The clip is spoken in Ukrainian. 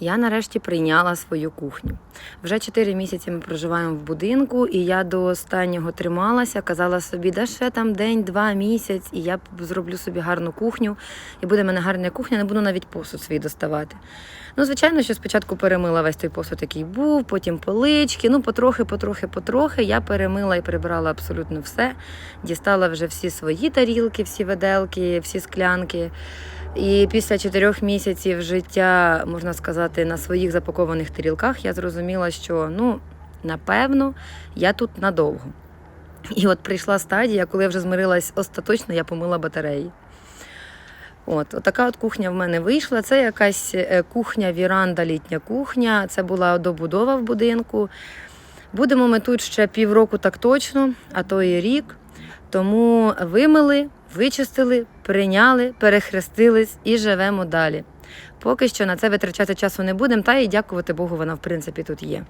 я нарешті прийняла свою кухню. Вже 4 місяці ми проживаємо в будинку, і я до останнього трималася, казала собі, да ще там день, два місяць, і я зроблю собі гарну кухню, і буде в мене гарна кухня, не буду навіть посуд свій доставати. Ну, звичайно, що спочатку перемила весь той посуд, який був, потім полички. Ну, потрохи, потрохи, потрохи. Я перемила і прибрала абсолютно все. Дістала вже всі свої тарілки, всі веделки, всі склянки. І після чотирьох місяців життя, можна сказати, на своїх запакованих тарілках, я зрозуміла, що ну, напевно, я тут надовго. І от прийшла стадія, коли я вже змирилась остаточно, я помила батареї. От, така от кухня в мене вийшла. Це якась е, кухня, віранда, літня кухня. Це була добудова в будинку. Будемо ми тут ще півроку так точно, а то і рік. Тому вимили, вичистили, прийняли, перехрестились і живемо далі. Поки що на це витрачати часу не будемо, та і дякувати Богу, вона в принципі тут є.